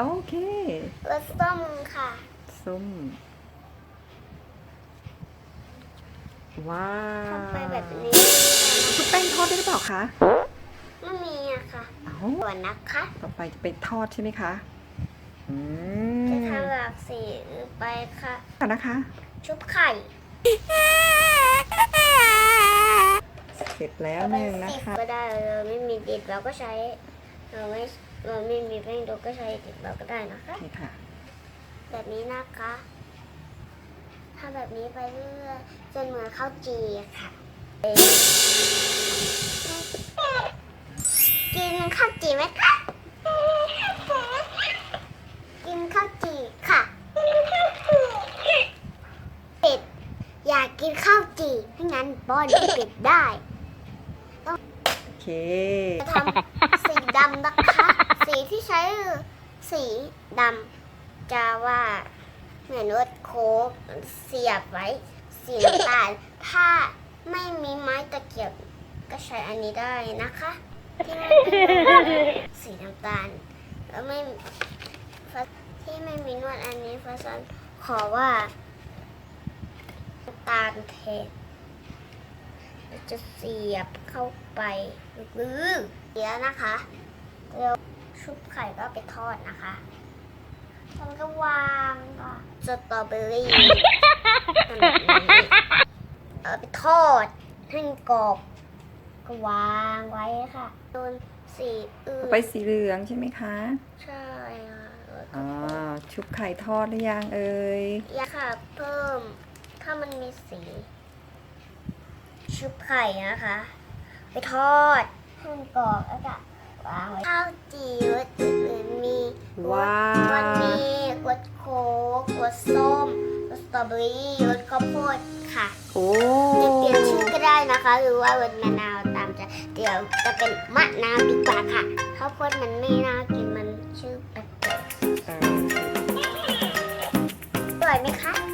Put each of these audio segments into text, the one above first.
โอเครสส้มค่ะ ส้ม ว้าวทำไปแบบนี้คุณแป้งทอดได้หรือเปล่าคะ ไม่มีอะค่ะเอาก่อนนะคะ ต่อไปจะไปทอดใช่ไหมคะ อืมจะทำหลากสีไปค่ะ ก่อนนะคะ ชุบไข่เสร็จแล้วหนึ่งนะคะ ก็ได้เราไม่มีดิบเราก็ใช้ เราไม่เราไม่มีแป้งโดก็ ใช้ดิบเราก็ได้นะคะ นี่ค่ะ แบบนี้นะคะทำแบบนี้ไปเรื่อยๆจนเหมือนข้าวจีอะค่ะกินข้าวจีไหมคะกินข้าวจีค่ะเป็ดอยากกินข้าวจีไม่งั้นป้อนเป็ดได้โอเคจะทำสีดำนะคะสีที่ใช้คือ สีดำจะว่าเหมือนรถโค้กเสียบไว้สีน้ำตาลถ้าไม่มีไม้ตะเกียบก็ใช้อันนี้ได้นะคะที่มันเป็นสีน้ำตาลแล้วไม่ที่ไม่มีนวดอันนี้ฟ้าซันขอว่าน้ำตาลเทเราจะเสียบเข้าไปลึกๆเดี๋ยวนะคะเดี๋ยว ชุบไข่ก็ไปทอดนะคะมันก็วางค่ะสตรอเบอรี่ทำแบบนี้เอาไปทอดให้มันกรอบก็วางไว้ค่ะโดนสีอื่นไปสีเหลืองใช่ไหมคะ ใช่ค่ะแล้วก็อ๋อชุบไข่ทอดหรือยังเอ่ยอยากค่ะ เพิ่ม ถ้ามันมีสี ชุบไข่นะคะ ไปทอดให้มันกรอบแล้วก็ วางไว้ข้าวจีรสอื่นๆมีว้าวมันมีรสโค้กรสส้มรสสตรอเบอรี่รสข้าวโพดค่ะ โอ้จะเปลี่ยนชื่อก็ได้นะคะ หรือว่ารสมะนาวตามใจเดี๋ยวจะเป็นมะนาวดีกว่าค่ะข้าวโพดมันไม่น่ากินมันชื่อแปลกๆเอออร่อยไหมคะ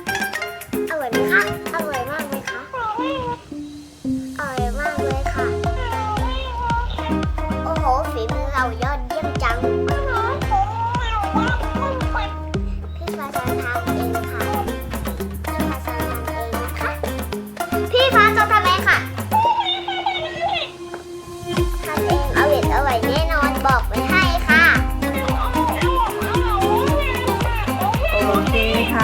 ทำเองอร่ออร่อยแน่นอนบอกไว้ให้ค่ะ โอเคค่ะ